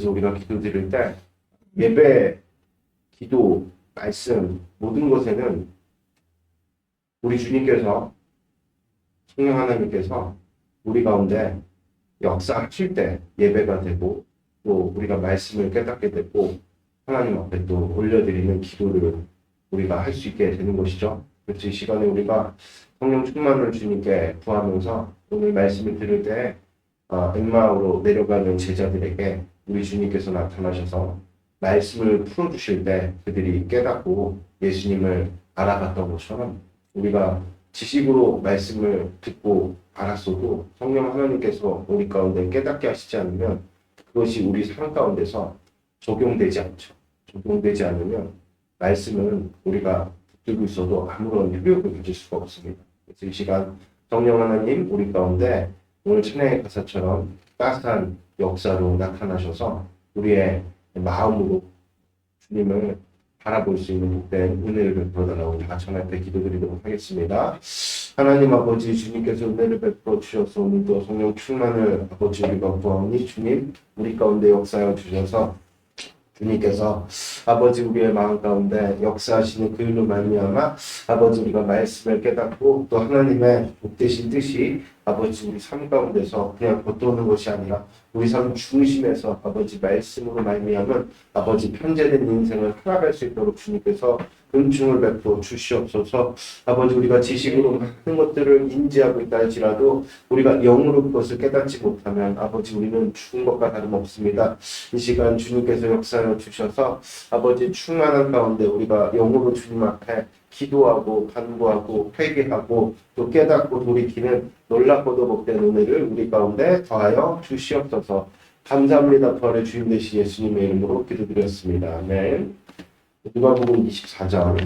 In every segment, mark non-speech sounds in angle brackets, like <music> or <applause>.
그래서 우리가 기도 드릴 때 예배, 기도, 말씀 모든 것에는 우리 주님께서 성령 하나님께서 우리 가운데 역사하실 때 예배가 되고 또 우리가 말씀을 깨닫게 되고 하나님 앞에 또 올려드리는 기도를 우리가 할 수 있게 되는 것이죠. 그래서 이 시간에 우리가 성령 충만을 주님께 구하면서 오늘 말씀을 들을 때 어, 엠마오로 내려가는 제자들에게 우리 주님께서 나타나셔서 말씀을 풀어주실 때 그들이 깨닫고 예수님을 알아갔던 것처럼 우리가 지식으로 말씀을 듣고 알았어도 성령 하나님께서 우리 가운데 깨닫게 하시지 않으면 그것이 우리 삶 가운데서 적용되지 않죠. 적용되지 않으면 말씀은 우리가 붙들고 있어도 아무런 효력을 가질 수가 없습니다. 그래서 이 시간 성령 하나님 우리 가운데 오늘 찬양의 가사처럼 따스한 역사로 나타나셔서 우리의 마음으로 주님을 바라볼 수 있는 복된 은혜를 베풀어 달라고 다 전할 때 기도드리도록 하겠습니다. 하나님 아버지 주님께서 은혜를 베풀어 주셔서 오늘도 성령 충만을 아버지 우리가 구하오니 주님 우리 가운데 역사하여 주셔서 주님께서 아버지 우리의 마음 가운데 역사하시는 그 일로 말미암아 아버지 우리가 말씀을 깨닫고 또 하나님의 복되신 뜻이 아버지 우리 삶 가운데서 그냥 겉도는 것이 아니라 우리 삶 중심에서 아버지 말씀으로 말미암은 아버지 편재된 인생을 살아갈 수 있도록 주님께서 은총을 베풀어 주시옵소서. 아버지 우리가 지식으로 많은 것들을 인지하고 있다 할지라도 우리가 영으로 그것을 깨닫지 못하면 아버지 우리는 죽은 것과 다름없습니다. 이 시간 주님께서 역사하여 주셔서 아버지 충만한 가운데 우리가 영으로 주님 앞에 기도하고 간구하고 회개하고 또 깨닫고 돌이키는 놀랍고도 복된 은혜를 우리 가운데 더하여 주시옵소서. 감사합니다. 부활의 주님 되신 예수님의 이름으로 기도드렸습니다. 아멘. 누가복음 24장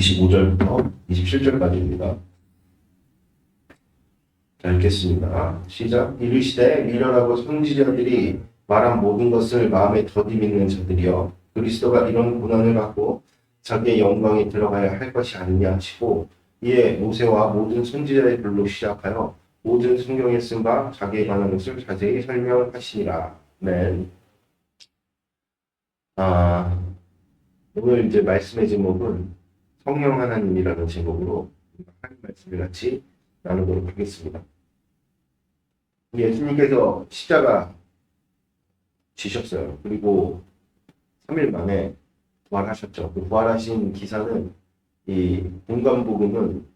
(25절부터) (27절까지입니다) 자, 읽겠습니다. 시작. 이르시되 미련하고 선지자들이 말한 모든 것을 마음에 더디 믿는 자들이여 그리스도가 이런 고난을 받고 자기의 영광에 들어가야 할 것이 아니냐 하시고 이에 모세와 모든 선지자의 글로 시작하여 모든 성경에 쓴 바 자기에 관한 것을 자세히 설명하시니라. 네. 아, 오늘 이제 말씀의 제목은 성령 하나님이라는 제목으로 하나님 말씀을 같이 나누도록 하겠습니다. 예수님께서 십자가 지셨어요. 그리고 3일 만에 부활하셨죠. 그 부활하신 기사는 이 공간복음은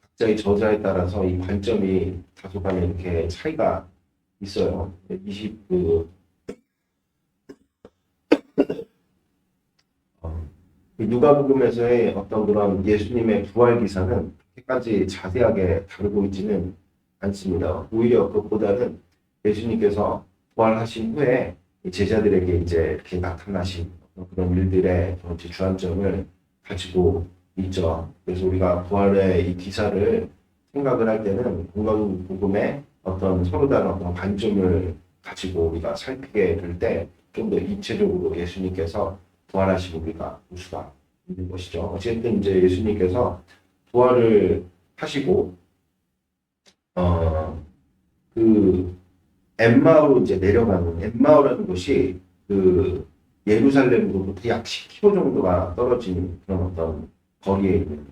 각자의 저자에 따라서 이 관점이 다소간에 이렇게 차이가 있어요. 20, 그, 어, 이 누가복음에서의 어떤 그런 예수님의 부활 기사는 그렇게까지 자세하게 다루고 있지는 않습니다. 오히려 그것보다는 예수님께서 부활하신 후에 이 제자들에게 이제 이렇게 나타나신 그런 일들의 주안점을 가지고 있죠. 그래서 우리가 부활의 이 기사를 생각을 할 때는 공간복음의 어떤 서로 다른 어떤 관점을 가지고 우리가 살피게 될 때 좀 더 입체적으로 예수님께서 부활하시고 우리가 볼 수가 있는 것이죠. 어쨌든 이제 예수님께서 부활을 하시고 어그 엠마오로 이제 내려가는 엠마오라는 곳이 그 예루살렘으로부터 약 10km 정도가 떨어진 그런 어떤 거리에 있는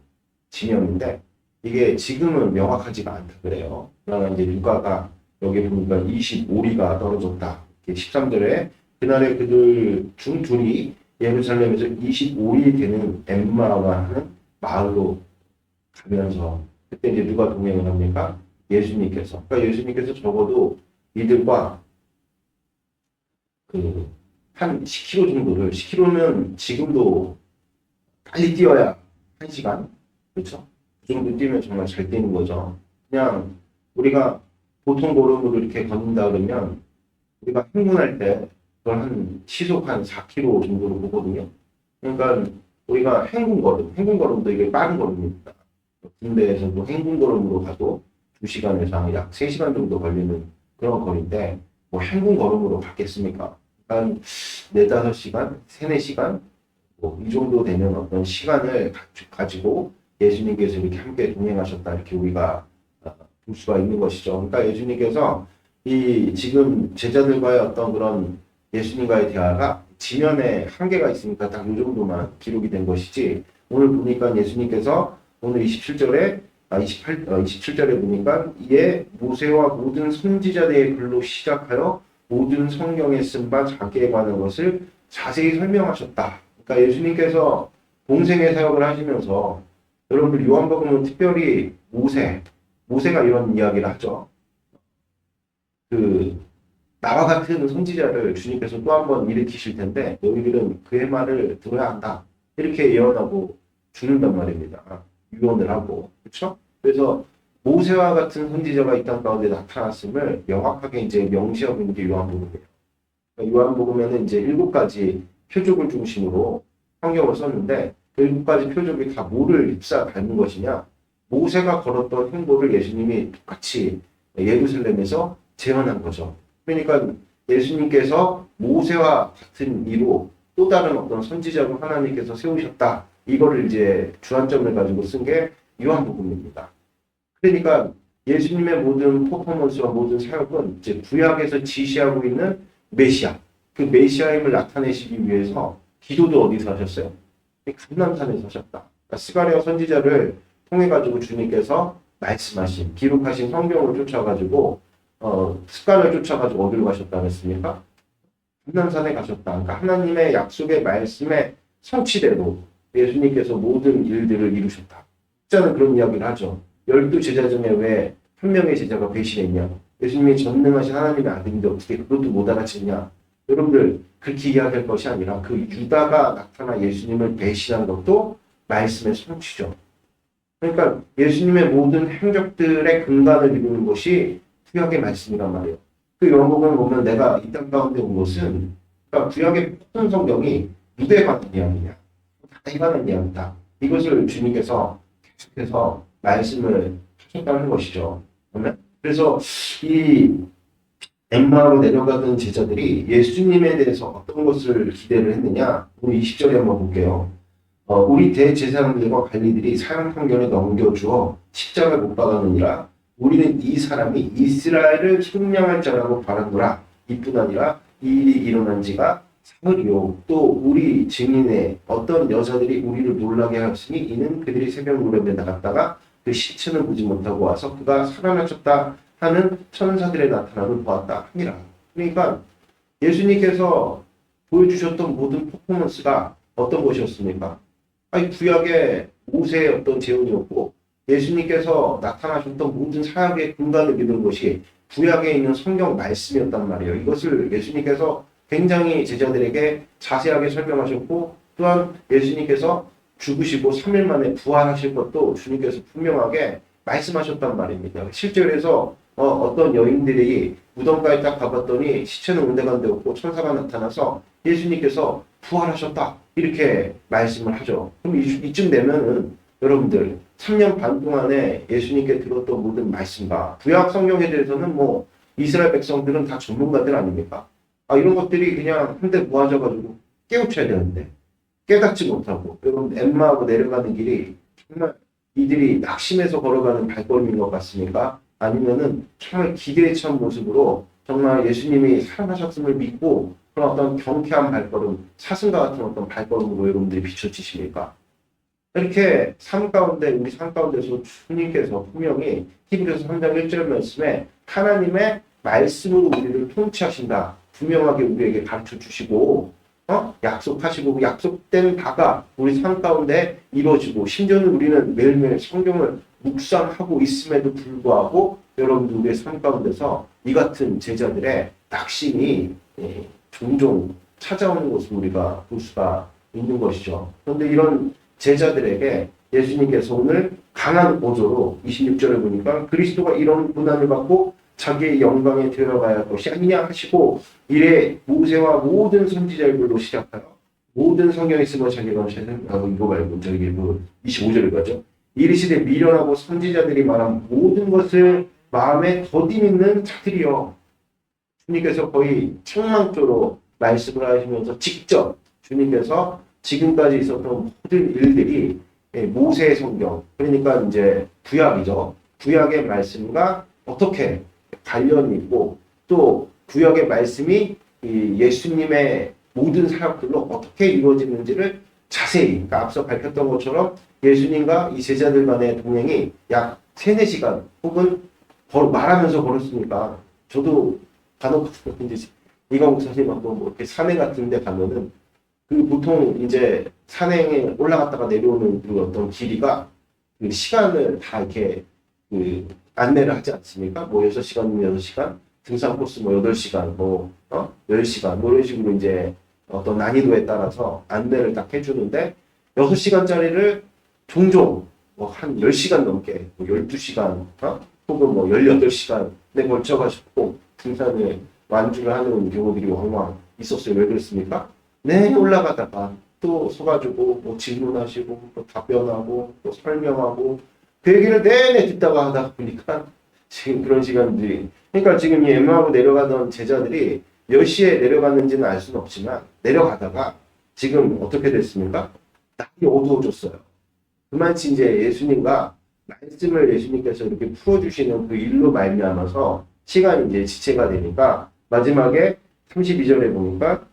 지명인데 이게 지금은 명확하지가 않다 그래요. 그러나 이제 누가가 여기 보니까 25리가 떨어졌다. 13절에 그날에 그들 중 둘이 예루살렘에서 25리 되는 엠마와 하는 마을로 가면서 그때 이제 누가 동행을 합니까? 예수님께서. 그러니까 예수님께서 적어도 이들과 그 한 10km 정도를 10km면 지금도 빨리 뛰어야 1시간 그렇죠? 그 정도 뛰면 정말 잘 뛰는 거죠. 그냥 우리가 보통 걸음으로 이렇게 걷는다 그러면 우리가 행군할 때 한 시속 한 4km 정도로 보거든요. 그러니까 우리가 행군 걸음, 행군 걸음도 이게 빠른 걸음입니다. 군대에서도 행군 걸음으로 가도 2시간에서 약 3시간 정도 걸리는 그런 거리인데 뭐 행군 걸음으로 갔겠습니까? 한 4, 5시간, 3, 4시간 뭐 이 정도 되는 어떤 시간을 가- 가지고 예수님께서 이렇게 함께 동행하셨다 이렇게 우리가 어, 볼 수가 있는 것이죠. 그러니까 예수님께서 이 지금 제자들과의 어떤 그런 예수님과의 대화가 지면에 한계가 있으니까 딱 이 정도만 기록이 된 것이지 오늘 보니까 예수님께서 오늘 27절에 아 28, 어, 27절에 보니까 이에 모세와 모든 선지자들의 글로 시작하여 모든 성경에 쓴 바 자기에 관한 것을 자세히 설명하셨다. 그러니까 예수님께서 공생의 사역을 하시면서 여러분들 요한복음은 특별히 모세, 모세가 이런 이야기를 하죠. 그 나와 같은 선지자를 주님께서 또 한 번 일으키실 텐데 너희들은 그의 말을 들어야 한다. 이렇게 예언하고 죽는단 말입니다. 유언을 하고 그렇죠? 그래서 모세와 같은 선지자가 이 땅 가운데 나타났음을 명확하게 이제 명시하고 있는 게 요한복음이에요. 그러니까 요한복음에는 이제 일곱 가지 표적을 중심으로 성경을 썼는데 그 일곱 가지 표적이 다 뭐를 입사 닮은 것이냐? 모세가 걸었던 행보를 예수님이 똑같이 예루살렘에서 재현한 거죠. 그러니까 예수님께서 모세와 같은 이로 또 다른 어떤 선지자를 하나님께서 세우셨다. 이거를 이제 주안점을 가지고 쓴 게 요한복음입니다. 그러니까 예수님의 모든 퍼포먼스와 모든 사역은 이제 구약에서 지시하고 있는 메시아, 그 메시아임을 나타내시기 위해서 기도도 어디서 하셨어요? 감남산에서 하셨다. 그러니까 스가랴 선지자를 통해 가지고 주님께서 말씀하신 기록하신 성경을 쫓아가지고 어, 습관을 쫓아가지고 어디로 가셨다 그랬습니까? 감남산에 가셨다. 그러니까 하나님의 약속의 말씀의 성취대로 예수님께서 모든 일들을 이루셨다. 자는 그런 이야기를 하죠. 열두 제자 중에 왜 한 명의 제자가 배신했냐? 예수님이 전능하신 하나님의 아들인데 어떻게 그것도 못 알아챘냐? 여러분들 그렇게 이야기할 것이 아니라 그 유다가 나타나 예수님을 배신한 것도 말씀의 성취죠. 그러니까 예수님의 모든 행적들의 근간을 이루는 것이 구약의 말씀이란 말이에요. 그 요한복음을 보면 내가 이 땅 가운데 온 것은 그러니까 구약의 모든 성경이 관한 이야기냐? 관한 이야기다. 이것을 주님께서 계속해서 말씀을 하셨다는 것이죠. 그래서 이 엠마로 내려가던 제자들이 예수님에 대해서 어떤 것을 기대를 했느냐? 우리 20절에 한번 볼게요. 어, 우리 대제사장들과 관리들이 사형 판결을 넘겨주어 십자가에 못 박았느니라. 우리는 이 사람이 이스라엘을 속량할 자라고 바라노라. 이뿐 아니라 이 일이 일어난 지가 사흘이요. 또 우리 증인의 어떤 여자들이 우리를 놀라게 하였으니 이는 그들이 새벽 무렵에 나갔다가 그 시체는 보지 못하고 와서 그가 살아나셨다 하는 천사들의 나타남을 보았다 하니라. 그러니까 예수님께서 보여주셨던 모든 퍼포먼스가 어떤 것이었습니까? 아니 구약의 모세의 어떤 재현이었고 예수님께서 나타나셨던 모든 사역의 근간을 이룬 것이 구약에 있는 성경 말씀이었단 말이에요. 이것을 예수님께서 굉장히 제자들에게 자세하게 설명하셨고 또한 예수님께서 죽으시고 3일 만에 부활하실 것도 주님께서 분명하게 말씀하셨단 말입니다. 실제로서 어, 어떤 여인들이 무덤가에 딱 가봤더니 시체는 온데간데 없고 천사가 나타나서 예수님께서 부활하셨다 이렇게 말씀을 하죠. 그럼 이, 이쯤 되면은 여러분들 3년 반 동안에 예수님께 들었던 모든 말씀과 구약 성경에 대해서는 뭐 이스라엘 백성들은 다 전문가들 아닙니까? 아 이런 것들이 그냥 한데 모아져가지고 깨우쳐야 되는데 깨닫지 못하고 여러분 엠마하고 내려가는 길이 정말 이들이 낙심해서 걸어가는 발걸음인 것 같습니까? 아니면은 정말 기대에 찬 모습으로 정말 예수님이 살아나셨음을 믿고 그런 어떤 경쾌한 발걸음, 사슴과 같은 어떤 발걸음으로 여러분들이 비춰지십니까? 이렇게 삶 가운데 우리 삶 가운데서 주님께서 분명히 히브리서 3장 1절 말씀에 하나님의 말씀으로 우리를 통치하신다. 분명하게 우리에게 가르쳐 주시고 어? 약속하시고 그 약속된 바가 우리 삶 가운데 이루어지고 심지어는 우리는 매일매일 성경을 묵상하고 있음에도 불구하고 여러분들 우리의 삶 가운데서 이 같은 제자들의 낙심이 예, 종종 찾아오는 것을 우리가 볼 수가 있는 것이죠. 그런데 이런 제자들에게 예수님께서 오늘 강한 보조로 26절에 보니까 그리스도가 이런 고난을 받고 자기의 영광에 들어가야 할 것이 아니냐 하시고 이래 모세와 모든 선지자의 글로 시작하여 모든 성경에 쓰는 자기가 하시는 아, 이거 말고 저기 그 25절에 가죠. 이르시되 미련하고 선지자들이 말한 모든 것을 마음에 더딘 있는 자들이요. 주님께서 거의 책망조로 말씀을 하시면서 직접 주님께서 지금까지 있었던 모든 일들이 예, 모세의 성경 그러니까 이제 구약이죠. 구약의 말씀과 어떻게 관련이 있고 또 구약의 말씀이 이 예수님의 모든 사역들로 어떻게 이루어지는지를 자세히 그러니까 앞서 밝혔던 것처럼 예수님과 이 제자들 간의 동행이 약 3, 4시간 혹은 걸- 말하면서 걸었으니까 저도 간혹 이제 이광 목사님하고 뭐 이렇게 산에 같은 데 가면은 그 보통 이제 산행에 올라갔다가 내려오는 그 어떤 길이가 그 시간을 다 이렇게 그 안내를 하지 않습니까? 뭐 6시간이면 6시간, 등산 코스 뭐 8시간, 뭐, 어? 10시간, 뭐 이런 식으로 이제 어떤 난이도에 따라서 안내를 딱 해주는데 6시간짜리를 종종 뭐 한 10시간 넘게, 뭐 12시간, 어? 혹은 뭐 18시간에 걸쳐가지고 등산을 완주를 하는 경우들이 왕왕 있었어요. 왜 그렇습니까? 네, 올라가다가 또 서가지고 뭐 질문하시고 또 답변하고 또 설명하고 그 얘기를 내내 듣다가 하다 보니까 <laughs> 지금 그런 시간들이 그러니까 지금 이 엠마하고 내려가던 제자들이 몇 시에 내려갔는지는 알 수는 없지만 내려가다가 지금 어떻게 됐습니까? 날이 어두워졌어요. 그만치 이제 예수님과 말씀을 예수님께서 이렇게 풀어주시는 그 일로 말미암아서 시간이 이제 지체가 되니까 마지막에 32절에 보니까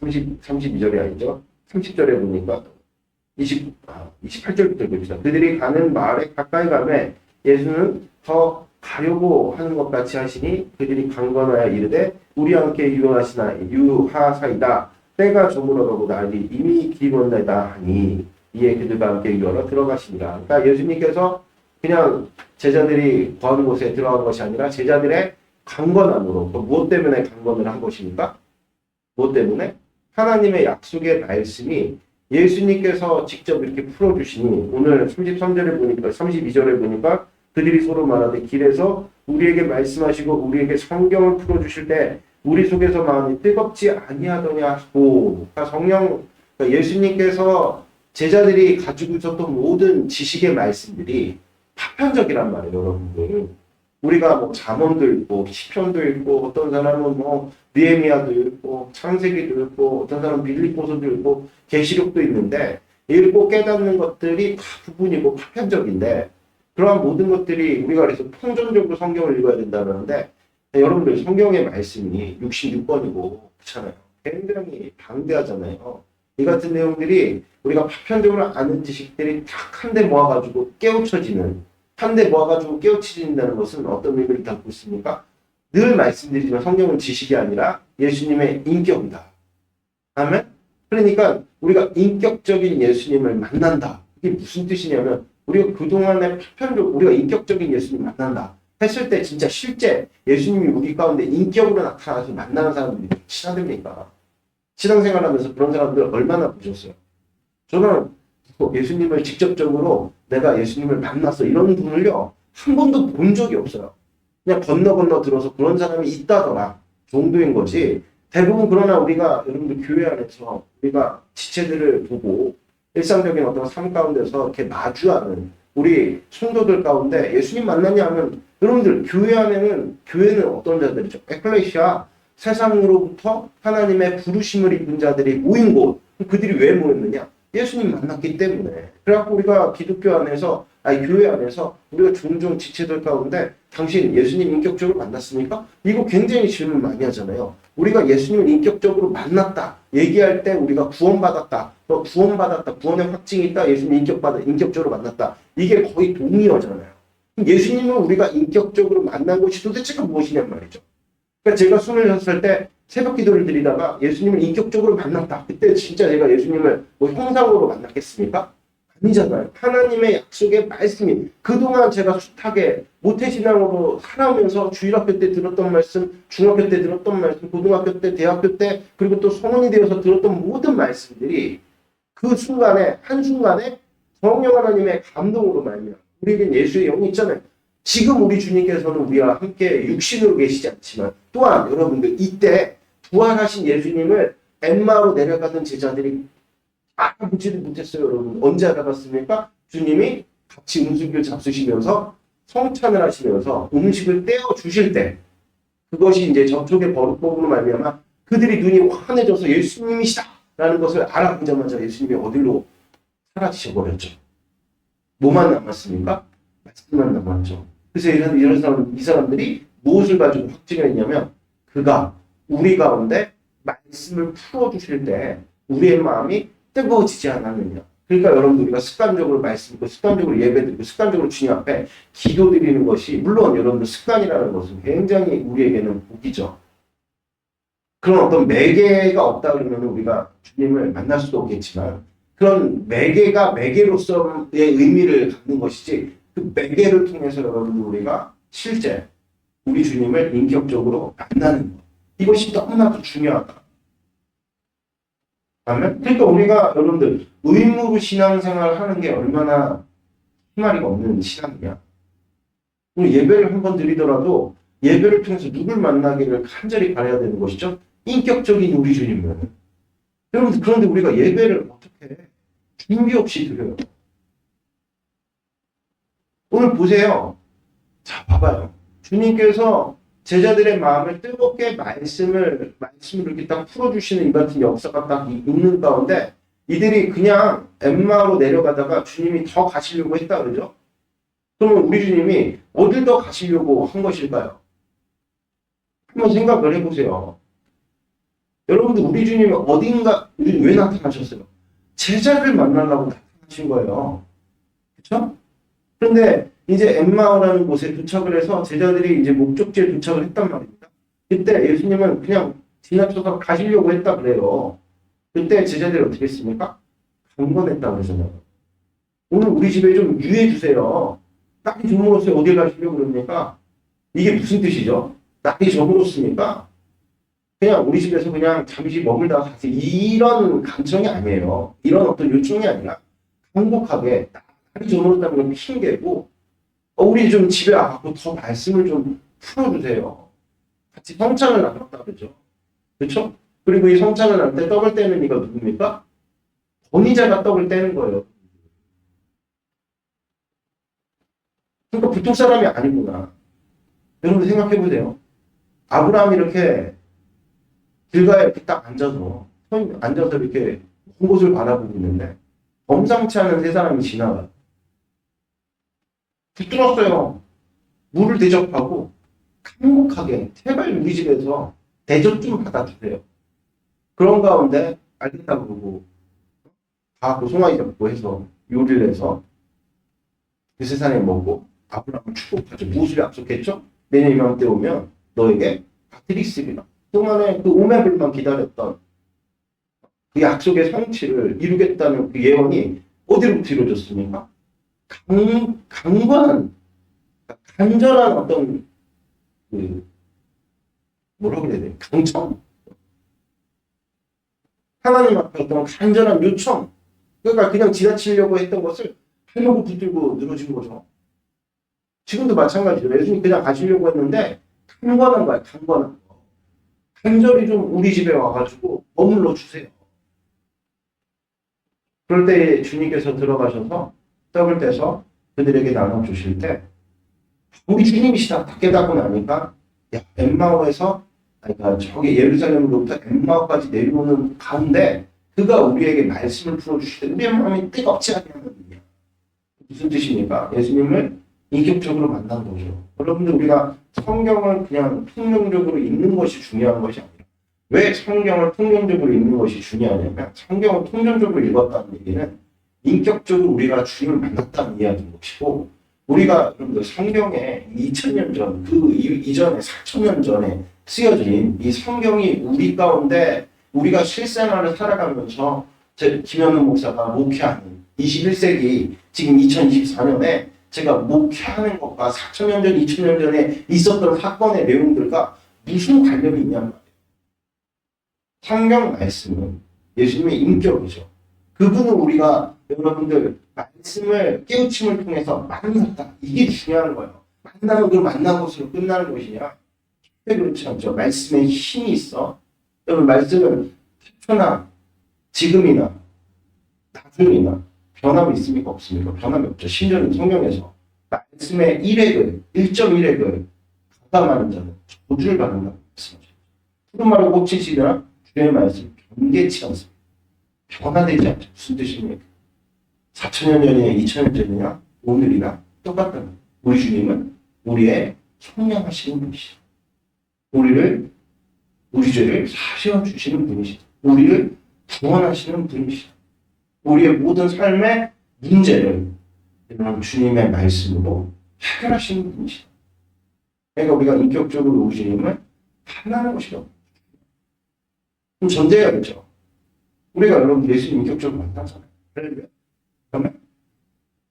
30, 32절이 아니죠. 30절에 보니까 20, 아, 28절부터 봅시다. 그들이 가는 마을에 가까이 가매 예수는 더 가려고 하는 것 같이 하시니 그들이 강건하여 이르되 우리 함께 유하시나 유하사이다. 때가 저물어가고 날이 이미 길었나이다 하니 이에 그들과 함께 유하러 들어가시니라. 그러니까 예수님께서 그냥 제자들이 거하는 곳에 들어간 것이 아니라 제자들의 강건함으로 그 무엇 때문에 강건을 한 것입니까? 무엇 때문에? 하나님의 약속의 말씀이 예수님께서 직접 이렇게 풀어주시니 오늘 33절에 보니까 32절에 보니까 그들이 서로 말하되 길에서 우리에게 말씀하시고 우리에게 성경을 풀어주실 때 우리 속에서 마음이 뜨겁지 아니하더냐 하고. 그러니까 성령 그러니까 예수님께서 제자들이 가지고 있었던 모든 지식의 말씀들이 파편적이란 말이에요 여러분들. 우리가 뭐 잠언도 읽고 시편도 읽고 어떤 사람은 뭐 느헤미야도 읽고 창세기도 읽고 어떤 사람은 빌립보서도 읽고 계시록도 있는데 읽고 깨닫는 것들이 다 부분이고 파편적인데 그러한 모든 것들이 우리가 그래서 통전적으로 성경을 읽어야 된다는데 여러분들 성경의 말씀이 66권이고 그렇잖아요. 굉장히 방대하잖아요. 이 같은 내용들이 우리가 파편적으로 아는 지식들이 딱 한 대 모아가지고 깨우쳐지는 한 대 모아가지고 깨우쳐진다는 것은 어떤 의미를 담고 있습니까? 늘 말씀드리지만 성경은 지식이 아니라 예수님의 인격이다. 아멘? 그러니까 우리가 인격적인 예수님을 만난다. 이게 무슨 뜻이냐면 우리가 그동안에 파편적 우리가 인격적인 예수님 만난다. 했을 때 진짜 실제 예수님이 우리 가운데 인격으로 나타나서 만나는 사람들이 친하됩니까? 신앙생활 하면서 그런 사람들 얼마나 보셨어요? 저는 뭐 예수님을 직접적으로 내가 예수님을 만났어 이런 분을요 한 번도 본 적이 없어요. 그냥 건너 건너 들어서 그런 사람이 있다더라 정도인 거지. 대부분 그러나 우리가 여러분들 교회 안에서 우리가 지체들을 보고 일상적인 어떤 삶 가운데서 이렇게 마주하는 우리 성도들 가운데 예수님 만났냐 하면 여러분들 교회 안에는 교회는 어떤 자들이죠? 에클레시아 세상으로부터 하나님의 부르심을 입은 자들이 모인 곳 그들이 왜 모였느냐? 예수님 만났기 때문에 그래갖고 우리가 기독교 안에서 아니 교회 안에서 우리가 종종 지체들 가운데 당신 예수님 인격적으로 만났습니까? 이거 굉장히 질문 많이 하잖아요. 우리가 예수님을 인격적으로 만났다 얘기할 때 우리가 구원받았다, 너 구원받았다, 구원의 확증이 있다, 예수님 인격받아 인격적으로 만났다 이게 거의 동의어잖아요. 예수님을 우리가 인격적으로 만난 것이 도대체가 무엇이냔 말이죠. 그러니까 제가 숨을 쉬었을 때 새벽 기도를 드리다가 예수님을 인격적으로 만났다. 그때 진짜 제가 예수님을 뭐 형상으로 만났겠습니까? 아니잖아요. 하나님의 약속의 말씀이 그동안 제가 숱하게 모태신앙으로 살아오면서 주일학교 때 들었던 말씀, 중학교 때 들었던 말씀, 고등학교 때, 대학교 때 그리고 또 성인이 되어서 들었던 모든 말씀들이 그 순간에 한순간에 성령 하나님의 감동으로 말미암아 우리에겐 예수의 영이 있잖아요. 지금 우리 주님께서는 우리와 함께 육신으로 계시지 않지만 또한 여러분들 이때 부활하신 예수님을 엠마로 내려가던 제자들이 알아보지를 못했어요, 여러분. 언제 알아봤습니까? 주님이 같이 음식을 잡수시면서 성찬을 하시면서 음식을 떼어 주실 때 그것이 이제 접촉의 버릇법으로 말미암아 그들이 눈이 환해져서 예수님이시다라는 것을 알아보자마자 예수님이 어디로 사라지셔 버렸죠. 뭐만 남았습니까? 말씀만 남았죠. 그래서 이런 이런 사람 이 사람들이 무엇을 가지고 확증했냐면 그가 우리 가운데 말씀을 풀어 주실 때 우리의 마음이 뜨거워지지 않았느냐. 그러니까 여러분들 우리가 습관적으로 말씀 듣고 습관적으로 예배드리고 습관적으로 주님 앞에 기도드리는 것이 물론 여러분들 습관이라는 것은 굉장히 우리에게는 복이죠. 그런 어떤 매개가 없다 그러면 우리가 주님을 만날 수도 없겠지만 그런 매개가 매개로서의 의미를 갖는 것이지 그 매개를 통해서 여러분들 우리가 실제 우리 주님을 인격적으로 만나는 것 이것이 너무나도 중요하다. 아멘. 그러니까 우리가 여러분들 의무로 신앙생활 하는 게 얼마나 희마리가 없는 신앙이냐. 우리 예배를 한 번 드리더라도 예배를 통해서 누굴 만나기를 간절히 바라야 되는 것이죠. 인격적인 우리 주님을. 여러분들 그런데 우리가 예배를 어떻게 해? 준비 없이 드려요. 오늘 보세요. 자, 봐봐요. 주님께서 제자들의 마음을 뜨겁게 말씀을 말씀을 이렇게 딱 풀어주시는 이 같은 역사가 딱 이- 있는 가운데 이들이 그냥 엠마로 내려가다가 주님이 더 가시려고 했다 그러죠? 그러면 우리 주님이 어딜 더 가시려고 한 것일까요? 한번 생각을 해보세요. 여러분들 우리 주님이 어딘가 왜 나타나셨어요? 제자를 만나려고 나타나신 거예요. 그렇죠? 그런데 이제 엠마오라는 곳에 도착을 해서 제자들이 이제 목적지에 도착을 했단 말입니다. 그때 예수님은 그냥 지나쳐서 가시려고 했다 그래요. 그때 제자들이 어떻게 했습니까? 강권했다 그러잖아요. 오늘 우리 집에 좀 유해 주세요. 딸이 저물었어요. 어딜 가시려고 그럽니까? 이게 무슨 뜻이죠? 딸이 저물었으니까 그냥 우리 집에서 그냥 잠시 머물다가 가세요. 이런 감정이 아니에요. 이런 어떤 요청이 아니라 행복하게 딸이 저물었다는 건 핑계고 어, 우리 좀 집에 와갖고 더 말씀을 좀 풀어주세요. 같이 성찬을 나눴다 그러죠. 그렇죠? 그리고 이 성찬을 할 때 떡을 떼는 이가 누굽니까? 권위자가 떡을 떼는 거예요. 그러니까 보통 사람이 아니구나. 여러분 생각해 보세요. 아브라함이 이렇게 길가에 이렇게 딱 앉아서 서- 앉아서 이렇게 한 곳을 바라보고 있는데 범상치 않은 세 사람이 지나가. 붙들었어요. 물을 대접하고 행복하게 제발 우리 집에서 대접 좀 받아주세요. 그런 가운데 알겠다 그러고 가고 송아지 잡고 해서 요리를 해서 그 세상에 먹고 아브라함을 축복하죠. 무엇을 약속했죠? 내년 이맘때 오면 너에게 바트리스리라. 그동안에 그 오매불만 기다렸던 그 약속의 성취를 이루겠다는 그 예언이 어디로부터 이루어졌습니까? 강, 강관한, 간절한 어떤, 그, 뭐라 그래야 돼? 강청? 하나님 앞에 어떤 간절한 요청. 그러니까 그냥 지나치려고 했던 것을 하려고 붙들고 늘어진 거죠. 지금도 마찬가지로 예수님 그냥 가시려고 했는데, 강관한 거야, 강관한 거. 간절히 좀 우리 집에 와가지고 머물러 주세요. 그럴 때 주님께서 들어가셔서 떡을 떼서 그들에게 나눠 주실 때 우리 주님이시다 다 깨닫고 나니까 야 엠마오에서 그러니까 저기 예루살렘으로부터 엠마오까지 내려오는 가운데 그가 우리에게 말씀을 풀어주실 때 우리의 마음이 뜨겁지 않느냐 무슨 뜻입니까? 예수님을 인격적으로 만난 거죠. 여러분들 우리가 성경을 그냥 통념적으로 읽는 것이 중요한 것이 아니라 왜 성경을 통념적으로 읽는 것이 중요하냐면 성경을 통념적으로 읽었다는 얘기는 인격적으로 우리가 주님을 만났다는 이야기인 것이고 우리가 여러분들 성경에 2000년 전, 그 이- 이전에 4000년 전에 쓰여진 이 성경이 우리 가운데 우리가 실생활을 살아가면서 제 김현우 목사가 목회하는 21세기 지금 2024년에 제가 목회하는 것과 4000년 전, 2000년 전에 있었던 사건의 내용들과 무슨 관련이 있냐면 성경 말씀은 예수님의 인격이죠. 그분은 우리가 여러분들 말씀을 깨우침을 통해서 만났다. 이게 중요한 거예요. 만나면 그 만난 것으로 끝나는 것이냐? 절대 그렇지 않죠. 말씀에 힘이 있어. 여러분 말씀은 태초나 지금이나 나중이나 변함이 있습니까? 없습니까? 변함이 없죠. 심지어는 성경에서 말씀의 1핵을 1.1핵을 가담하는 자는 저주를 받는다 말씀하죠. 푸른 말을 꽂히시나 주의 말씀 변개치 않습니다. 변화되지 않죠. 무슨 뜻입니까? 4천년 전이냐 2천년 전이냐 오늘이나 똑같다. 우리 주님은 우리의 성령하시는 분이시죠. 우리를 우리 죄를 사시어 주시는 분이시죠. 우리를 구원하시는 분이시죠. 우리의 모든 삶의 문제를 여러분 주님의 말씀으로 해결하시는 분이시죠. 그러니까 우리가 인격적으로 우리 주님을 판단하는 것이죠. 그럼 전제해야겠죠. 우리가 여러분 예수님 인격적으로 만나잖아요. 그러면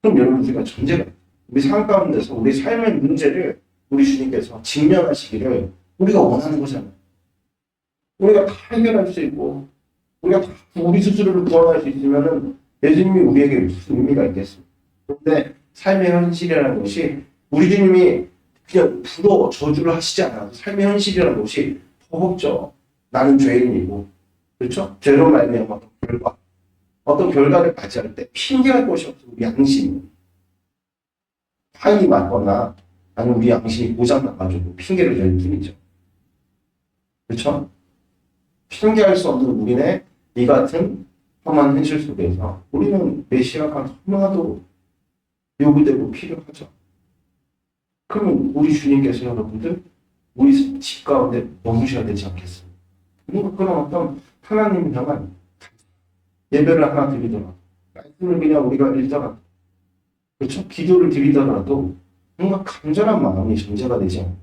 그럼 여러분 우리가 전제가 우리 삶 가운데서 우리 삶의 문제를 우리 주님께서 직면하시기를 우리가 원하는 거잖아요. 우리가 다 해결할 수 있고 우리가 다 우리 스스로를 구원할 수 있으면은 예수님이 우리에게 무슨 의미가 있겠습니까? 그런데 삶의 현실이라는 것이 우리 주님이 그냥 불어 저주를 하시지 않아도 삶의 현실이라는 것이 버겁죠. 나는 죄인이고 그렇죠? 죄로 말미암아 결과 어떤 결과를 맞이할 때 핑계할 것이 없어 우리 양심 파인이 맞거나 아니면 우리 양심이 고장나가지고 핑계를 댈 뿐이죠. 그렇죠? 핑계할 수 없는 우리네 이 같은 험한 현실 속에서 우리는 메시아가 너무나도 요구되고 필요하죠. 그러면 우리 주님께서 여러분들 우리 집 가운데 머무셔야 되지 않겠습니까? 그런 어떤 하나님 향한 예배를 하나 드리더라도 말씀을 그냥 우리가 읽더라도 그렇죠? 기도를 드리더라도 뭔가 간절한 마음이 존재가 되지 않아요.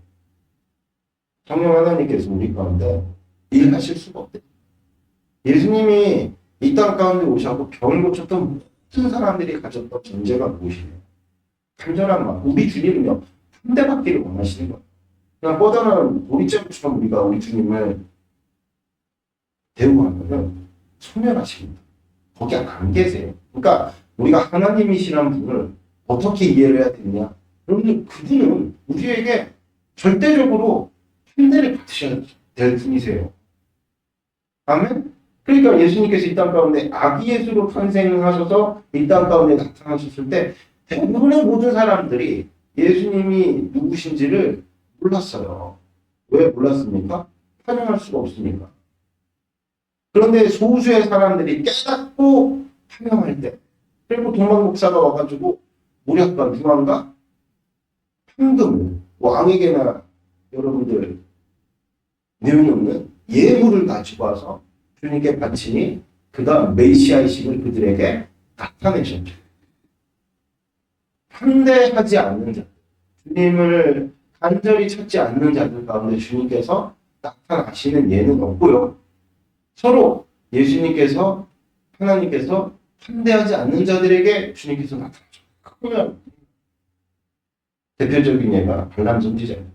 성령 하나님께서 우리 가운데 일하실 수가 없대요. 예수님이 이 땅 가운데 오셔서 병을 고쳤던 모든 사람들이 가졌던 존재가 무엇이에요? 간절한 마음. 우리 주님은요, 상대받기를 원하시는 거예요. 그냥 뻗어나는 보리장처럼 우리가 우리 주님을 대우하면은 소멸하십니다. 거기 안 계세요. 그러니까 우리가 하나님이시란 분을 어떻게 이해를 해야 되느냐? 여러분들 그분은 우리에게 절대적으로 편대를 받으셔야 될 분이세요. 아멘. 그러니까 예수님께서 이 땅 가운데 아기 예수로 탄생하셔서 이 땅 가운데 나타나셨을 때 대부분의 모든 사람들이 예수님이 누구신지를 몰랐어요. 왜 몰랐습니까? 환영할 수가 없으니까. 그런데 소수의 사람들이 깨닫고 환영할 때, 그리고 동방 목사가 와가지고 무력과 유황과 황금을 왕에게나 여러분들 내어놓는 예물을 가지고 와서 주님께 바치니 그가 메시아이심을 그들에게 나타내셨죠. 상대하지 않는 자, 주님을 간절히 찾지 않는 자들 가운데 주님께서 나타나시는 예는 없고요. 서로 예수님께서 하나님께서 상대하지 않는 자들에게 주님께서 나타나죠. 그러면 대표적인 예가 발람 선지자예요.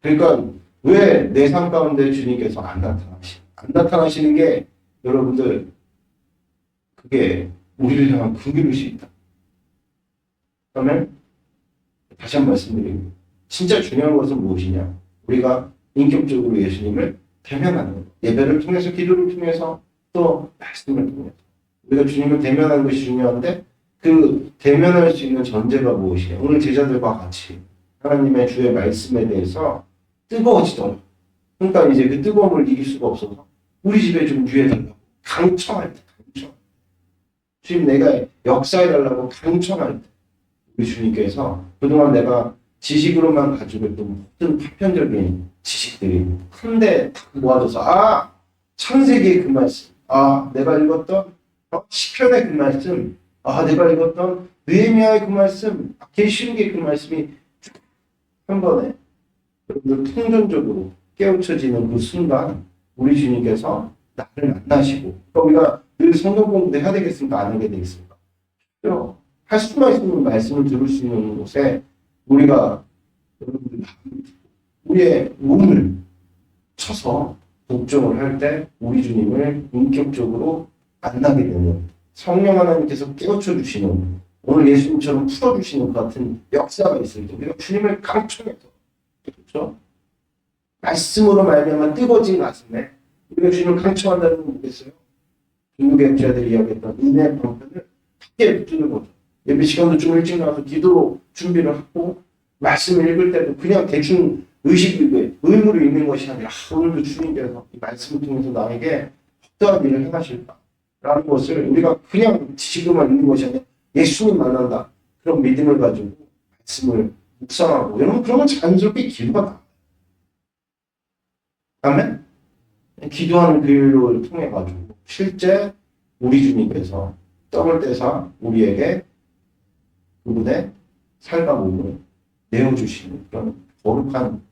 그러니까 왜 내 삶 가운데 주님께서 안 나타나시, 안 나타나시는 게 여러분들 그게 우리를 향한 긍휼일 수 있다. 그러면 다시 한 번 말씀드립니다. 진짜 중요한 것은 무엇이냐? 우리가 인격적으로 예수님을 대면하는 것. 예배를 통해서 기도를 통해서 또 말씀을 통해서 우리가 주님을 대면하는 것이 중요한데 그 대면할 수 있는 전제가 무엇이냐? 오늘 제자들과 같이 하나님의 주의 말씀에 대해서 뜨거워지더라. 그러니까 이제 그 뜨거움을 이길 수가 없어서 우리 집에 좀 유해달라고 강청할 때 강청. 주님 내가 역사해달라고 강청할 때 우리 주님께서 그동안 내가 지식으로만 가지고 있던 모든 파편적인 지식들이 한데 모아져서 아 창세기의 그 말씀 아 내가 읽었던 어, 시편의 그 말씀 아 내가 읽었던 느헤미야의 그 말씀 계시록의 그 말씀이 쭉한 번에 여러분들 통전적으로 깨우쳐지는 그 순간 우리 주님께서 나를 만나시고 그러니까 우리가 늘 성경 공부도 해야 되겠습니까? 안 하게 되겠습니까? 그죠? 할 수만 있으면 말씀을 들을 수 있는 곳에 우리가 우리의 몸을 쳐서 복종을 할 때 우리 주님을 인격적으로 만나게 되는 성령 하나님께서 깨우쳐 주시는 오늘 예수님처럼 풀어주시는 것 같은 역사가 있을 때 우리가 주님을 강청해서 그렇죠? 말씀으로 말미암아 뜨거워진 가슴에 우리가 주님을 강청한다는 건 뭐겠어요? 중국의 학자들이 이야기했던 은혜 방편을 크게 붙드는 거죠. 예배 시간도 좀 일찍 나와서 기도로 준비를 하고 말씀을 읽을 때도 그냥 대충 의식 의무로 읽는 것이 아니라 아, 오늘도 주님께서 이 말씀을 통해서 나에게 어떠한 일을 행하실까 라는 것을 우리가 그냥 지식으로만 읽는 것이 아니라 예수님 만난다 그런 믿음을 가지고 말씀을 묵상하고 여러분 그러면 자연스럽게 기도가 나. 아멘. 기도하는 그 일을 통해 가지고 실제 우리 주님께서 떡을 떼사 우리에게 그분의 살과 몸을 내어주시는 그런 거룩한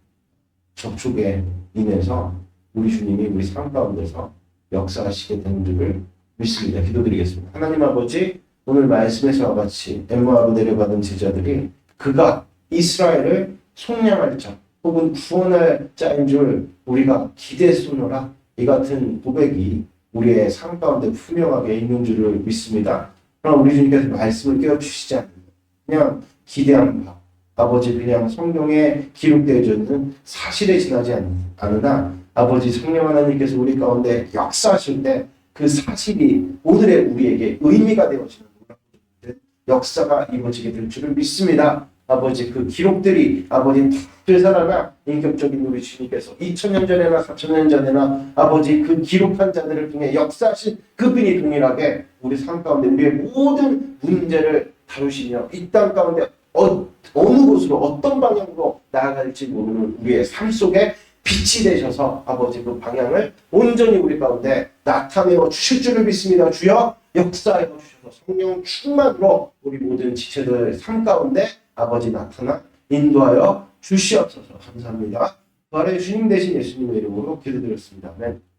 접촉에 인해서 우리 주님이 우리 삶 가운데서 역사하시게 되는 줄을 믿습니다. 기도드리겠습니다. 하나님 아버지 오늘 말씀에서와 같이 엠마로 내려받은 제자들이 그가 이스라엘을 속량할 자 혹은 구원할 자인 줄 우리가 기대했노라 이 같은 고백이 우리의 삶 가운데 분명하게 있는 줄을 믿습니다. 그럼 우리 주님께서 말씀을 깨워주시지 않는 그냥 기대한 바 아버지 그냥 성경에 기록되어져 있는 사실에 지나지 않- 않으나 아버지 성령 하나님께서 우리 가운데 역사하실 때 그 사실이 오늘의 우리에게 의미가 되어지는 역사가 이루어지게 될 줄을 믿습니다. 아버지 그 기록들이 아버지 다 되살아나 인격적인 우리 주님께서 2000년 전에나 4000년 전에나 아버지 그 기록한 자들을 통해 역사하신 그분이 동일하게 우리 삶 가운데 우리의 모든 문제를 다루시며 이 땅 가운데 어, 어느 곳으로 어떤 방향으로 나아갈지 모르는 우리의 삶 속에 빛이 되셔서 아버지 그 방향을 온전히 우리 가운데 나타내어 주실 줄을 믿습니다. 주여 역사하여 주셔서 성령 충만으로 우리 모든 지체들의 삶 가운데 아버지 나타나 인도하여 주시옵소서 감사합니다. 부활의 주님 대신 예수님의 이름으로 기도드렸습니다. 아멘.